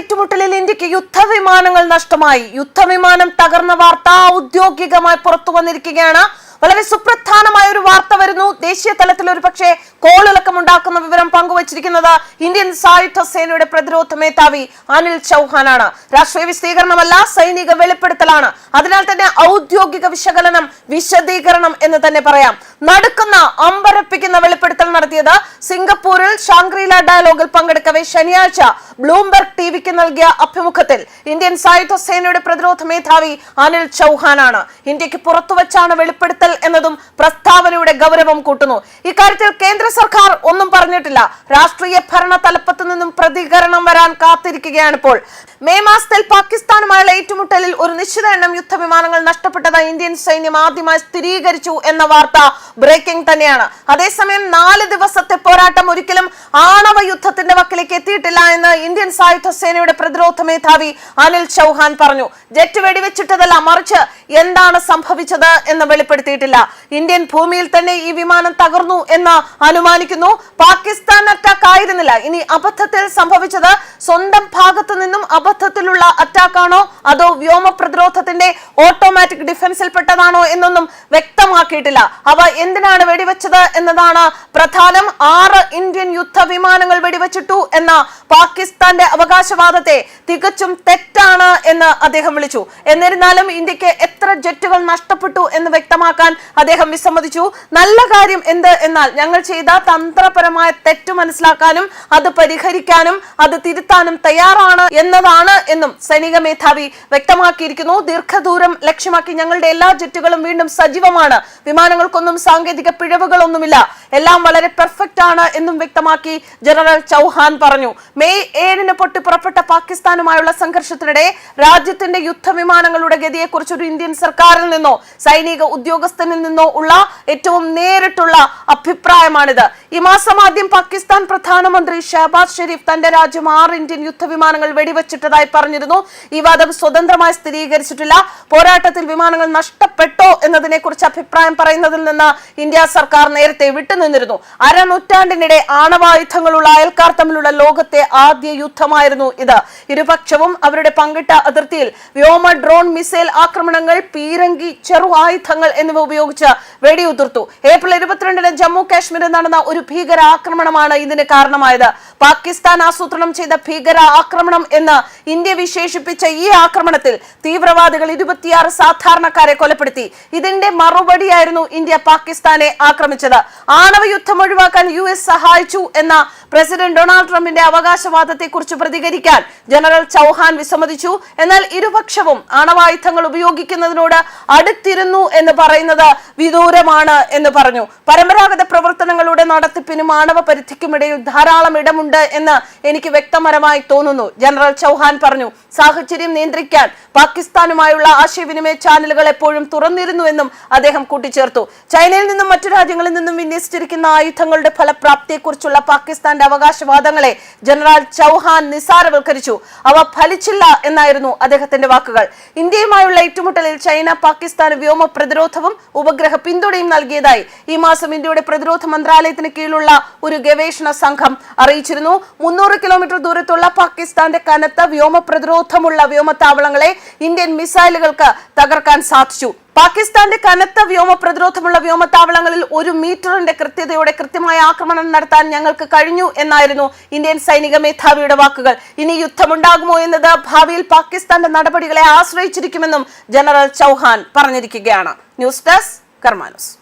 ഏറ്റുമുട്ടലിൽ ഇന്ത്യയ്ക്ക് യുദ്ധവിമാനങ്ങൾ നഷ്ടമായി. യുദ്ധവിമാനം തകർന്ന വാർത്ത ഔദ്യോഗികമായി പുറത്തു വന്നിരിക്കുകയാണ്. വളരെ സുപ്രധാനമായ ഒരു വാർത്ത വരുന്നു. ദേശീയ തലത്തിൽ ഒരു പക്ഷേ കോളിളക്കം ഉണ്ടാക്കുന്ന വിവരം പങ്കുവച്ചിരിക്കുന്നത് ഇന്ത്യൻ സായുധ സേനയുടെ പ്രതിരോധ മേധാവി അനിൽ ചൗഹാനാണ്. രാഷ്ട്രീയ വിശദീകരണമല്ല സൈനിക വെളിപ്പെടുത്തലാണ്. അതിനാൽ തന്നെ ഔദ്യോഗിക വിശകലനം വിശദീകരണം എന്ന് തന്നെ പറയാം. നടുക്കുന്ന അമ്പരപ്പിക്കുന്ന വെളിപ്പെടുത്തൽ നടത്തിയത് സിംഗപ്പൂരിൽ ഷാങ്ക്രീല ഡയലോഗിൽ പങ്കെടുക്കവെ ശനിയാഴ്ച ബ്ലൂംബെർഗ് ടിവിക്ക് നൽകിയ അഭിമുഖത്തിൽ ഇന്ത്യൻ സായുധ സേനയുടെ പ്രതിരോധ മേധാവി അനിൽ ചൗഹാനാണ്. ഇന്ത്യയ്ക്ക് പുറത്തുവച്ചാണ് വെളിപ്പെടുത്തൽ എന്നതും പ്രസ്താവനയുടെ ഗൗരവം കൂട്ടുന്നു. ഇക്കാര്യത്തിൽ കേന്ദ്ര സർക്കാർ ഒന്നും പറഞ്ഞിട്ടില്ല. രാഷ്ട്രീയ ഭരണ തലപ്പത്ത് നിന്നും പ്രതികരണം വരാൻ കാത്തിരിക്കുകയാണ് ഇപ്പോൾ. മെയ് മാസത്തിൽ പാകിസ്ഥാനുമായുള്ള ഏറ്റുമുട്ടലിൽ ഒരു നിശ്ചിത എണ്ണം യുദ്ധവിമാനങ്ങൾ നഷ്ടപ്പെട്ടതായി ഇന്ത്യൻ സൈന്യം ആദ്യമായി സ്ഥിരീകരിച്ചു എന്ന വാർത്ത ബ്രേക്കിംഗ് തന്നെയാണ്. അതേസമയം നാല് ദിവസത്തെ പോരാട്ടം ഒരിക്കലും ആണവ യുദ്ധത്തിന്റെ വക്കിലേക്ക് എത്തിയിട്ടില്ല എന്ന് ഇന്ത്യൻ സായുധ സേനയുടെ പ്രതിരോധ മേധാവി അനിൽ ചൗഹാൻ പറഞ്ഞു. ജെറ്റ് വെടിവെച്ചിട്ടതല്ല മറിച്ച് എന്താണ് സംഭവിച്ചത് എന്ന് വെളിപ്പെടുത്തിയിട്ടില്ല. ഇന്ത്യൻ ഭൂമിയിൽ തന്നെ ഈ വിമാനം തകർന്നു എന്ന് അനുമാനിക്കുന്നു. പാകിസ്ഥാൻ അറ്റാക്ക് ആയിരുന്നില്ല. ഇനി അബദ്ധത്തിൽ സംഭവിച്ചത് സ്വന്തം ഭാഗത്തു നിന്നും അബദ്ധത്തിലുള്ള അറ്റാക്കാണോ അതോ വ്യോമ പ്രതിരോധത്തിന്റെ ഓട്ടോമാറ്റിക് ഡിഫൻസിൽ പെട്ടതാണോ എന്നൊന്നും വ്യക്തമാക്കിയിട്ടില്ല. അവ എന്തിനാണ് വെടിവെച്ചത് എന്നതാണ് പ്രധാനം. ആറ് ഇന്ത്യൻ യുദ്ധവിമാനങ്ങൾ വെടിവെച്ചിട്ടു എന്ന പാകിസ്ഥാന്റെ അവകാശവാദത്തെ തികച്ചും തെറ്റാണ് എന്ന് അദ്ദേഹം വിളിച്ചു. എന്നിരുന്നാലും ഇന്ത്യയ്ക്ക് എത്ര ജെറ്റുകൾ നഷ്ടപ്പെട്ടു എന്ന് വ്യക്തമാക്കാൻ അദ്ദേഹം വിസമ്മതിച്ചു. നല്ല കാര്യം എന്ത്? എന്നാൽ ഞങ്ങൾ ചെയ്ത തന്ത്രപരമായ തെറ്റ് മനസ്സിലാക്കാനും അത് പരിഹരിക്കാനും അത് തിരുത്താനും തയ്യാറാണ് എന്നതാണ് എന്നും സൈനിക മേധാവി വ്യക്തമാക്കിയിരിക്കുന്നു. ദീർഘദൂരം ലക്ഷ്യമാക്കി ഞങ്ങളുടെ എല്ലാ ജെറ്റുകളും വീണ്ടും സജീവമാണ്. വിമാനങ്ങൾക്കൊന്നും സാങ്കേതിക പിഴവുകളൊന്നുമില്ല. എല്ലാം വളരെ പെർഫെക്റ്റ് ആണ് എന്നും വ്യക്തമാക്കി ജനറൽ ചൗഹാൻ പറഞ്ഞു. മെയ് ഏഴിന് പൊട്ടി പുറപ്പെട്ട പാകിസ്ഥാനുമായുള്ള സംഘർഷത്തിനിടെ രാജ്യത്തിന്റെ യുദ്ധവിമാനങ്ങളുടെ ഗതിയെക്കുറിച്ച് ഒരു ഇന്ത്യൻ സർക്കാരിൽ നിന്നോ സൈനിക ഉദ്യോഗസ്ഥനിൽ നിന്നോ ഉള്ള ഏറ്റവും നേരിട്ടുള്ള അഭിപ്രായമാണിത്. ഈ മാസം ആദ്യം പാകിസ്ഥാൻ പ്രധാനമന്ത്രി ഷഹബാസ് ഷെരീഫ് തന്റെ രാജ്യം ആറ് ഇന്ത്യൻ യുദ്ധവിമാനങ്ങൾ വെടിവെച്ചിട്ടതായി പറഞ്ഞിരുന്നു. ഈ വാദം സ്വതന്ത്രമായി സ്ഥിരീകരിച്ചിട്ടില്ല. പോരാട്ടത്തിൽ വിമാനങ്ങൾ നഷ്ടപ്പെട്ടോ എന്നതിനെ കുറിച്ച് അഭിപ്രായം പറയുന്നതിൽ നിന്ന് ഇന്ത്യ സർക്കാർ നേരത്തെ വിട്ടുനിന്നിരുന്നു അരനൂറ്റാണ്ടിനിടെ ആണവായുധങ്ങളുള്ള അയൽക്കാർ തമ്മിലുള്ള ലോകത്തെ ആദ്യ യുദ്ധമായിരുന്നു ഇത്. ഇരുപക്ഷവും അവരുടെ പങ്കിട്ട അതിർത്തിയിൽ വ്യോമ ഡ്രോൺ മിസൈൽ ആക്രമണങ്ങൾ പീരങ്കി ചെറു ആയുധങ്ങൾ എന്നിവ ഉപയോഗിച്ച് വെടിയുതിർത്തു ഏപ്രിൽ ഇരുപത്തിരണ്ടിന് ജമ്മു കാശ്മീരിൽ നടന്ന ഒരു ഭീകര ആക്രമണമാണ് ഇതിന് കാരണമായത്. പാകിസ്ഥാൻ ആസൂത്രണം ചെയ്ത ഭീകര ആക്രമണം എന്ന് ഇന്ത്യ വിശേഷിപ്പിച്ച ഈ ആക്രമണത്തിൽ തീവ്രവാദികൾ ഇരുപത്തിയാറ് സാധാരണക്കാരെ കൊലപ്പെടുത്തി. ഇതിന്റെ മറുപടിയായിരുന്നു ഇന്ത്യ പാകിസ്ഥാനെ ആക്രമിച്ചത്. ആണവ യുദ്ധം ഒഴിവാക്കാൻ യു എസ് സഹായിച്ചു എന്ന പ്രസിഡന്റ് ഡൊണാൾഡ് ട്രംപിന്റെ അവകാശവാദത്തെ കുറിച്ച് പ്രതികരിക്കാൻ ജനറൽ ചൗഹാൻ വിസമ്മതിച്ചു. എന്നാൽ ഇരുപക്ഷവും ആണവായുധങ്ങൾ ഉപയോഗിക്കുന്നതിനോട് അടുത്തിരുന്നു എന്ന് പറയുന്നത് വിദൂരമാണ് എന്ന് പറഞ്ഞു. പരമ്പരാഗത പ്രവർത്തനങ്ങളുടെ നടത്തിപ്പിനും ആണവ പരിധിക്കുമിടയിൽ ധാരാളം ഇടമുണ്ട് എന്ന് എനിക്ക് വ്യക്തപരമായി തോന്നുന്നു. ജനറൽ ചൗഹാൻ പറഞ്ഞു സാഹചര്യം നിയന്ത്രിക്കാൻ പാകിസ്ഥാനുമായുള്ള ആശയവിനിമയ ചാനലുകൾ എപ്പോഴും തുറന്നിരുന്നുവെന്നും അദ്ദേഹം കൂട്ടിച്ചേർത്തു. ചൈനയിൽ നിന്നും മറ്റു രാജ്യങ്ങളിൽ നിന്നും വിന്യസിച്ചിരിക്കുന്ന ആയുധങ്ങളുടെ ഫലപ്രാപ്തിയെക്കുറിച്ചുള്ള പാകിസ്ഥാന്റെ അവകാശവാദങ്ങളെ ജനറൽ ചൗഹാൻ നിസാരവൽക്കരിച്ചു അവ ഫലിച്ചില്ല എന്നായിരുന്നു അദ്ദേഹത്തിന്റെ വാക്കുകൾ. ഇന്ത്യയുമായുള്ള ഏറ്റുമുട്ടലിൽ ചൈന പാകിസ്ഥാൻ വ്യോമ പ്രതിരോധവും ഉപഗ്രഹ പിന്തുണയും നൽകിയതായി ഈ മാസം ഇന്ത്യയുടെ പ്രതിരോധ മന്ത്രാലയത്തിന് കീഴിലുള്ള ഒരു ഗവേഷണ സംഘം അറിയിച്ചിരുന്നു. മുന്നൂറ് കിലോമീറ്റർ ദൂരത്തുള്ള പാകിസ്ഥാന്റെ കനത്ത വ്യോമ പ്രതിരോധമുള്ള വ്യോമത്താവളങ്ങളെ ഇന്ത്യൻ മിസൈലുകൾക്ക് തകർക്കാൻ സാധിച്ചു. പാകിസ്ഥാന്റെ കനത്ത വ്യോമ പ്രതിരോധമുള്ള വ്യോമത്താവളങ്ങളിൽ ഒരു മീറ്ററിന്റെ കൃത്യതയോടെ കൃത്യമായ ആക്രമണം നടത്താൻ ഞങ്ങൾക്ക് കഴിഞ്ഞു എന്നായിരുന്നു ഇന്ത്യൻ സൈനിക മേധാവിയുടെ വാക്കുകൾ. ഇനി യുദ്ധമുണ്ടാകുമോ എന്നത് ഭാവിയിൽ പാകിസ്ഥാന്റെ നടപടികളെ ആശ്രയിച്ചിരിക്കുമെന്നും ജനറൽ ചൗഹാൻ പറഞ്ഞിരിക്കുകയാണ്. News desk Carmanos.